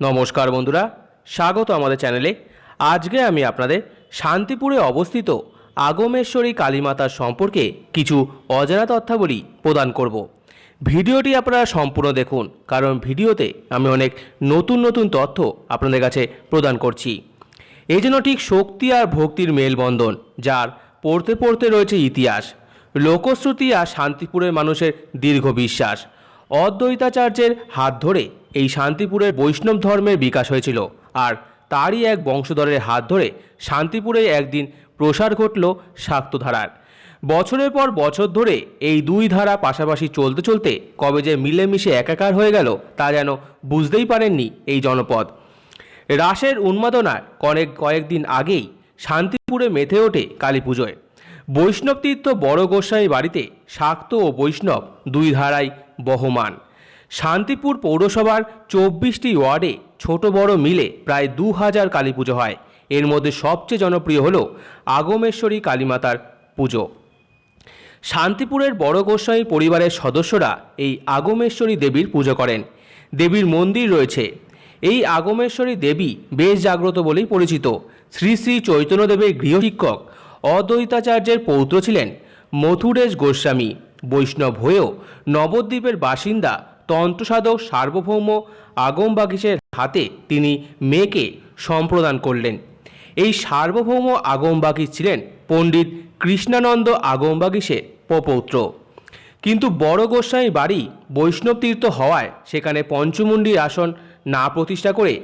নমস্কার বন্ধুরা, স্বাগত আমাদের চ্যানেলে। আজকে আমি আপনাদের শান্তিপুরে অবস্থিত আগমেশ্বরী কালীমাতার সম্পর্কে কিছু অজানা তথ্যাবলী প্রদান করব। ভিডিওটি আপনারা সম্পূর্ণ দেখুন, কারণ ভিডিওতে আমি অনেক নতুন নতুন তথ্য আপনাদের কাছে প্রদান করছি। এই জন্য ঠিক শক্তি আর ভক্তির মেলবন্ধন, যার পড়তে পড়তে রয়েছে ইতিহাস, লোকশ্রুতি আর শান্তিপুরের মানুষের দীর্ঘ বিশ্বাস, অদ্বৈতাচার্যের হাত ধরে এই শান্তিপুরের বৈষ্ণব ধর্মের বিকাশ হয়েছিল। আর তারই এক বংশধরের হাত ধরে শান্তিপুরে একদিন প্রসার ঘটল শাক্তধারার। বছরের পর বছর ধরে এই দুই ধারা পাশাপাশি চলতে চলতে কবে যে মিলেমিশে একাকার হয়ে গেল তা যেন বুঝতেই পারেননি এই জনপদ। রাসের উন্মাদনার কয়েক কয়েকদিন আগেই শান্তিপুরে মেতে ওঠে কালী পুজোয়। বৈষ্ণব তীর্থ বড় গোসাই বাড়িতে শাক্ত ও বৈষ্ণব দুই ধারাই বহমান। শান্তিপুর পৌরসভার চব্বিশটি ওয়ার্ডে ছোট বড় মিলে প্রায় দু হাজার কালী পুজো হয়। এর মধ্যে সবচেয়ে জনপ্রিয় হল আগমেশ্বরী কালীমাতার পুজো। শান্তিপুরের বড় গোস্বামী পরিবারের সদস্যরা এই আগমেশ্বরী দেবীর পুজো করেন। দেবীর মন্দির রয়েছে। এই আগমেশ্বরী দেবী বেশ জাগ্রত বলেই পরিচিত। শ্রী শ্রী চৈতন্যদেবের গৃহশিক্ষক অদ্বৈতাচার্যের পৌত্র ছিলেন মথুরেশ গোস্বামী। বৈষ্ণব হয়েও নবদ্বীপের বাসিন্দা তন্ত্রসাধক সার্বভৌম আগমবাগিসের হাতে তিনি মেয়েকে সম্প্রদান করলেন। এই সার্বভৌম আগমবাগিস ছিলেন পণ্ডিত কৃষ্ণানন্দ আগমবাগিসের পপৌত্র কিন্তু বড় গোস্বামী বাড়ি বৈষ্ণব তীর্থ হওয়ায় সেখানে পঞ্চমুণ্ডির আসন না প্রতিষ্ঠা করে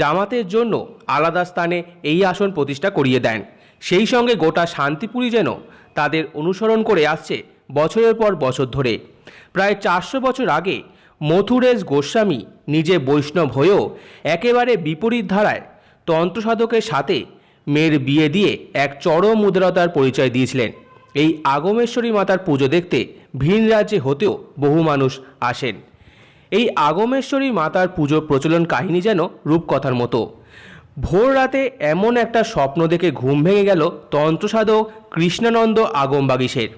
জামাতের জন্য আলাদা স্থানে এই আসন প্রতিষ্ঠা করিয়ে দেন। সেই সঙ্গে গোটা শান্তিপুরী যেন তাদের অনুসরণ করে আসছে বছরের পর বছর ধরে। প্রায় চারশো বছর আগে মথুরেশ গোস্বামী নিজে বৈষ্ণব হয়েও একেবারে বিপরীত ধারায় তন্ত্রসাধকের সাথে মেয়ের বিয়ে দিয়ে এক চরম উদারতার পরিচয় দিয়েছিলেন। এই আগমেশ্বরী মাতার পুজো দেখতে ভিন রাজ্যে হতেও বহু মানুষ আসেন। এই আগমেশ্বরী মাতার পুজোর প্রচলন কাহিনী যেন রূপকথার মতো। ভোর রাতে এমন একটা স্বপ্ন দেখে ঘুম ভেঙে গেল তন্ত্রসাধক কৃষ্ণানন্দ আগমবাগিসের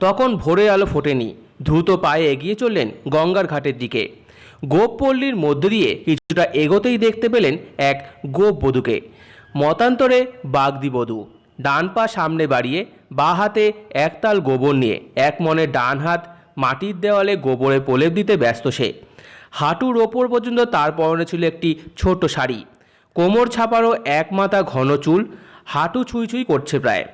তখন ভোরের আলো ফোটেনি। দ্রুত পায়ে এগিয়ে চললেন গঙ্গার ঘাটের দিকে। গোপপল্লীর মধ্য দিয়ে কিছুটা এগোতেই দেখতে পেলেন এক গোপ বধূকে। মতান্তরে বাগদি বধূ। ডান পা সামনে বাড়িয়ে, বা হাতে একতাল গোবর নিয়ে, এক মনে ডান হাত মাটির দেওয়ালে গোবরে প্রলেপ দিতে ব্যস্ত সে। হাঁটুর ওপর পর্যন্ত তার পরনে ছিল একটি ছোট শাড়ি। কোমর ছাপারও এক মাথা ঘন চুল, হাঁটু ছুঁই ছুঁই করছে প্রায়।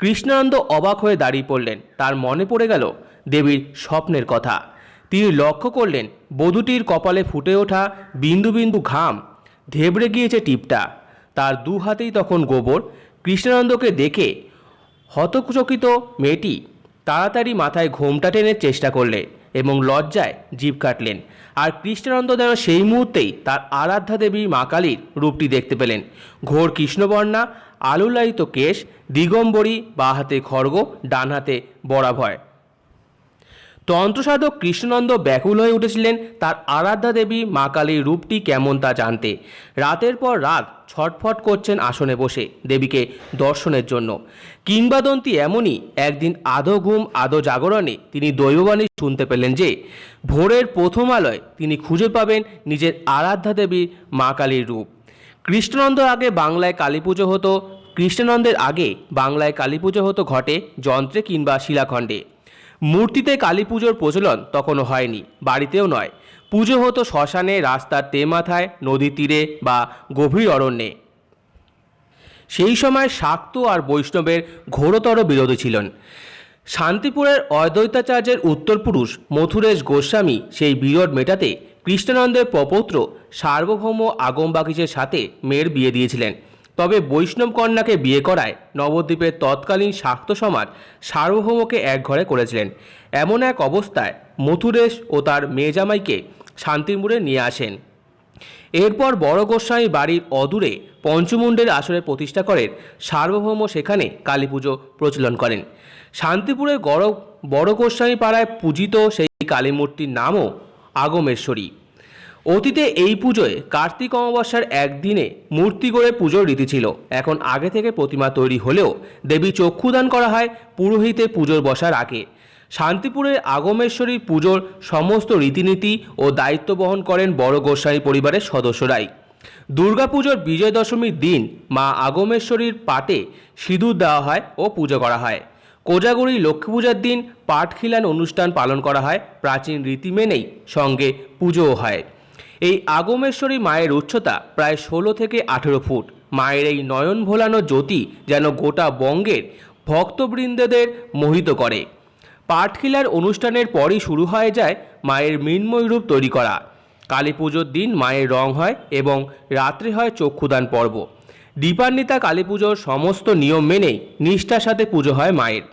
কৃষ্ণানন্দ অবাক হয়ে দাঁড়িয়ে পড়লেন। তার মনে পড়ে গেল দেবীর স্বপ্নের কথা। তিনি লক্ষ্য করলেন বধূটির কপালে ফুটে ওঠা বিন্দু বিন্দু ঘাম। ধেবড়ে গিয়েছে টিপটা। তার দু হাতেই তখন গোবর। কৃষ্ণানন্দকে দেখে হতচকিত মেয়েটি তাড়াতাড়ি মাথায় ঘোমটা টেনের চেষ্টা করলে এবং লজ্জায় জিভ কাটলেন। আর কৃষ্ণানন্দ যেন সেই মুহূর্তেই তার আরাধ্যা দেবী মা কালীর রূপটি দেখতে পেলেন। ঘোর কৃষ্ণবর্ণা, আলুলায়িত কেশ, দিগম্বরী, বা হাতে খড়গ, ডান হাতে বরাভয়। তন্ত্রসাধক কৃষ্ণনন্দ ব্যাকুল হয়ে উঠেছিলেন তার আরাধ্যা দেবী মা কালীর রূপটি কেমন তা জানতে। রাতের পর রাত ছটফট করছেন আসনে বসে দেবীকে দর্শনের জন্য। কিংবাদন্তি এমনই একদিন আধো ঘুম, আধো জাগরণে তিনি দৈববাণী শুনতে পেলেন যে, ভোরের প্রথম আলোয় তিনি খুঁজে পাবেন নিজের আরাধ্যা দেবী মা কালীর রূপ। কৃষ্ণনন্দ আগে বাংলায় কালী পুজো হতো, কৃষ্ণানন্দের আগে বাংলায় কালী পুজো হতো ঘটে যন্ত্রে কিংবা শিলাখণ্ডে। মূর্তিতে কালী পুজোর প্রচলন তখনও হয়নি, বাড়িতেও নয়। পুজো হতো শ্মশানে, রাস্তার তে মাথায় নদী তীরে বা গভীর অরণ্যে। সেই সময় শাক্ত আর বৈষ্ণবের ঘোরতর বিরোধী ছিলেন। শান্তিপুরের অদ্বৈতাচার্যের উত্তরপুরুষ মথুরেশ গোস্বামী সেই বিরোধ মেটাতে কৃষ্ণানন্দের প্রপৌত্র সার্বভৌম আগমবাগিসের সাথে মেয়ের বিয়ে দিয়েছিলেন। তবে বৈষ্ণব কন্যাকে বিয়ে করায় নবদ্বীপের তৎকালীন শাক্ত সমাজ সার্বভৌমকে এক ঘরে করেছিলেন। এমন এক অবস্থায় মথুরেশ ও তার মেয়ে জামাইকে শান্তিপুরে নিয়ে আসেন। এরপর বড় গোস্বামী বাড়ির অদূরে পঞ্চমুণ্ডের আসরে প্রতিষ্ঠা করেন। সার্বভৌম সেখানে কালী পুজো প্রচলন করেন। শান্তিপুরের গড় বড় গোস্বামী পাড়ায় পূজিত সেই কালীমূর্তির নামও আগমেশ্বরী। অতীতে এই পুজোয় কার্তিক অমাবস্যার একদিনে মূর্তি গড়ে পুজোর রীতি ছিল। এখন আগে থেকে প্রতিমা তৈরি হলেও দেবী চক্ষুদান করা হয় পুরোহিতে পুজোর বসার আগে। শান্তিপুরের আগমেশ্বরী পুজোর সমস্ত রীতিনীতি ও দায়িত্ব বহন করেন বড় গোস্বামী পরিবারের সদস্যরাই। দুর্গাপুজোর বিজয় দশমীর দিন মা আগমেশ্বরীর পাটে সিঁদুর দেওয়া হয় ও পুজো করা হয়। কোজাগরি লক্ষ্মী পূজার দিন পাট খিলান অনুষ্ঠান পালন করা হয়। প্রাচীন রীতি মেনেই সঙ্গে পুজোও হয়। এই আগমেশ্বরী মায়ের উচ্চতা প্রায় ষোলো থেকে আঠেরো ফুট। মায়ের এই নয়ন ভোলানো জ্যোতি যেন গোটা বঙ্গের ভক্তবৃন্দদের মোহিত করে। পাটখিলার অনুষ্ঠানের পরই শুরু হয়ে যায় মায়ের মৃন্ময় রূপ তৈরি করা। কালী পুজোর দিন মায়ের রং হয় এবং রাত্রে হয় চক্ষুদান পর্ব। দীপান্বিতা কালী পুজোর সমস্ত নিয়ম মেনেই নিষ্ঠার সাথে পুজো হয় মায়ের।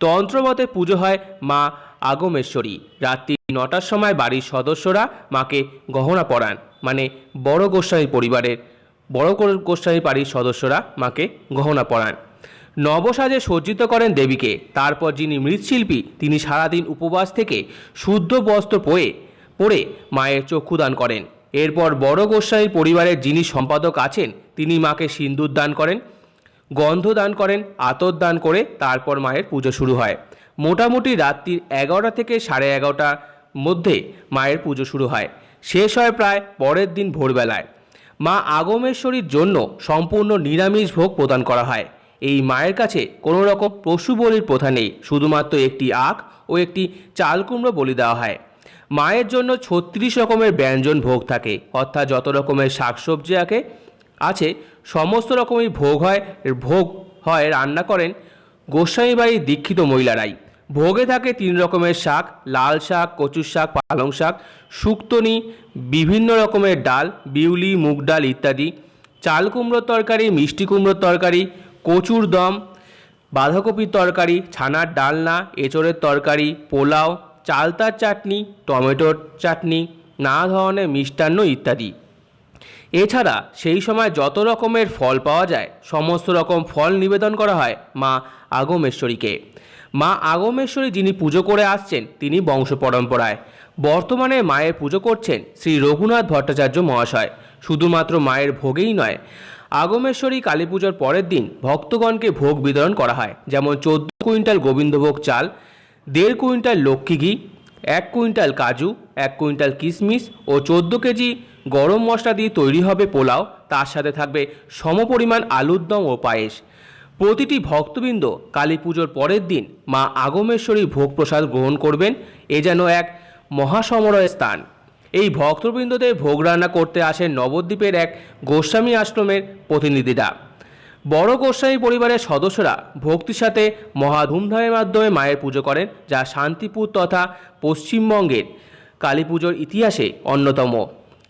তন্ত্রমতে পুজো হয় মা আগমেশ্বরী। রাত্রি নটার সময় বাড়ির সদস্যরা মাকে গহনা পরান মানে বড় গোস্বামী পরিবারের, বড় গোস্বামী বাড়ির সদস্যরা মাকে গহনা পরান। নবসাজে সজ্জিত করেন দেবীকে, তারপর যিনি মৃৎশিল্পী, তিনি সারাদিন উপবাস থেকে শুদ্ধ বস্ত্র পরে পরে মায়ের চক্ষুদান করেন। এরপর বড় গোস্বামীর পরিবারের যিনি সম্পাদক আছেন, তিনি মাকে সিন্দুর দান করেন গন্ধ দান করেন, আতর দান করে তারপর মায়ের পুজো শুরু হয়। মোটামুটি রাত্রির এগারোটা থেকে সাড়ে এগারোটার মধ্যে মায়ের পুজো শুরু হয়। শেষ হয় প্রায় পরের দিন ভোরবেলায়। মা আগমেশ্বরীর জন্য সম্পূর্ণ নিরামিষ ভোগ প্রদান করা হয়। এই মায়ের কাছে কোনো রকম পশু বলির প্রথা নেই, শুধুমাত্র একটি আখ ও একটি চাল কুমড়ো বলি দেওয়া হয়। মায়ের জন্য ছত্রিশ রকমের ব্যঞ্জন ভোগ থাকে, অর্থাৎ যত রকমের শাকসবজি আঁকে, আছে, সমস্ত রকমের ভোগ হয় ভোগ হয়, রান্না করেন গোস্বামী বাড়ির দীক্ষিত মহিলারাই। ভোগে থাকে তিন রকমের শাক, লাল শাক, কচুর শাক, পালং শাক, শুক্তনি, বিভিন্ন রকমের ডাল, বিউলি, মুগ ডাল ইত্যাদি। চাল কুমড়োর তরকারি, মিষ্টি কুমড়োর তরকারি, কচুর দম, বাঁধাকপির তরকারি, ছানার ডালনা, এঁচড়ের তরকারি, পোলাও, চালতার চাটনি, টমেটোর চাটনি, নানা ধরনের মিষ্টান্ন ইত্যাদি। এছাড়া সেই সময় যত রকমের ফল পাওয়া যায়, সমস্ত রকম ফল নিবেদন করা হয় মা আগমেশ্বরীকে। মা আগমেশ্বরী যিনি পুজো করে আসছেন, তিনি বংশ পরম্পরায়। বর্তমানে মায়ের পুজো করছেন শ্রী রঘুনাথ ভট্টাচার্য মহাশয়। শুধুমাত্র মায়ের ভোগেই নয়, আগমেশ্বরী কালী পুজোর পরের দিন ভক্তগণকে ভোগ বিতরণ করা হয়। যেমন চোদ্দ কুইন্টাল গোবিন্দভোগ চাল, দেড় কুইন্টাল লক্ষ্মী ঘি, এক কুইন্টাল কাজু, এক কুইন্টাল কিশমিশ ও চোদ্দ কেজি গরম মশলা দিয়ে তৈরি হবে পোলাও, তার সাথে থাকবে সমপরিমাণ আলুর দম ও পায়েস। প্রতিটি ভক্তবৃন্দ কালী পুজোর পরের দিন মা আগমেশ্বরী ভোগ প্রসাদ গ্রহণ করবেন। এ যেন এক মহাসমরয়ের স্থান। এই ভক্তবৃন্দদের ভোগ রান্না করতে আসেন নবদ্বীপের এক গোস্বামী আশ্রমের প্রতিনিধিরা। বড় গোস্বামী পরিবারের সদস্যরা ভক্তির সাথে মহা ধুমধামের মাধ্যমে মায়ের পুজো করেন, যা শান্তিপুর তথা পশ্চিমবঙ্গের কালী পুজোর ইতিহাসে অন্যতম।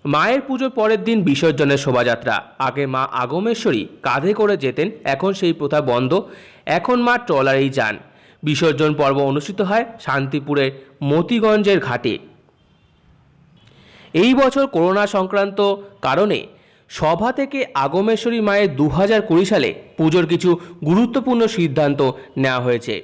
মায়ের পুজোর পরের দিন বিসর্জনের শোভাযাত্রা। আগে মা আগমেশ্বরী কাঁধে করে যেতেন, এখন সেই প্রথা বন্ধ, এখন মা ট্রলারেই যান। বিসর্জন পর্ব অনুষ্ঠিত হয় শান্তিপুরের মতিগঞ্জের ঘাটে। এই বছর করোনা সংক্রান্ত কারণে সভা থেকে আগমেশ্বরী মায়ের দু হাজার কুড়ি সালে পুজোর কিছু গুরুত্বপূর্ণ সিদ্ধান্ত নেওয়া হয়েছে।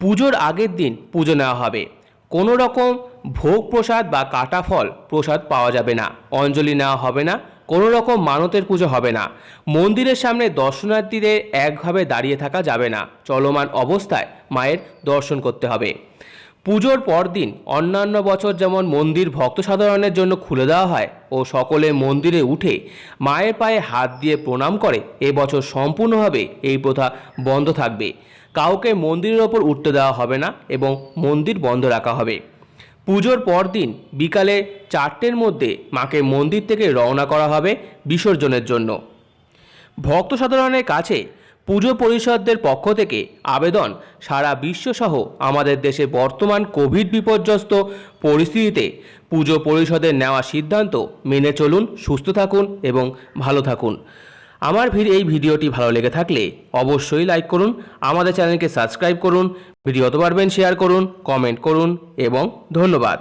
পুজোর আগের দিন পুজো নেওয়া হবে। কোনো রকম ভোগ প্রসাদ বা কাটা ফল প্রসাদ পাওয়া যাবে না, অঞ্জলি নেওয়া হবে না কোনো রকম মানতের পুজো হবে না। মন্দিরের সামনে দর্শনার্থীদের একভাবে দাঁড়িয়ে থাকা যাবে না, চলমান অবস্থায় মায়ের দর্শন করতে হবে। পুজোর পরদিন অন্যান্য বছর যেমন মন্দির ভক্ত সাধারণের জন্য খুলে দেওয়া হয় ও সকলে মন্দিরে উঠে মায়ের পায়ে হাত দিয়ে প্রণাম করে এবছর সম্পূর্ণভাবে এই প্রথা বন্ধ থাকবে। কাউকে মন্দিরের ওপর উঠতে দেওয়া হবে না এবং মন্দির বন্ধ রাখা হবে। পুজোর পরদিন বিকালে চারটের মধ্যে মাকে মন্দির থেকে রওনা করা হবে বিসর্জনের জন্য। ভক্ত সাধারণের কাছে পুজো পরিষদদের পক্ষ থেকে আবেদন, সারা বিশ্বসহ আমাদের দেশে বর্তমান কোভিড বিপর্যস্ত পরিস্থিতিতে পুজো পরিষদের নেওয়া সিদ্ধান্ত মেনে চলুন, সুস্থ থাকুন এবং ভালো থাকুন। আমার এই ভিডিওটি ভালো লেগে থাকলে অবশ্যই লাইক করুন, আমাদের চ্যানেলকে সাবস্ক্রাইব করুন ভিডিও পারবেন শেয়ার করুন কমেন্ট করুন এবং ধন্যবাদ।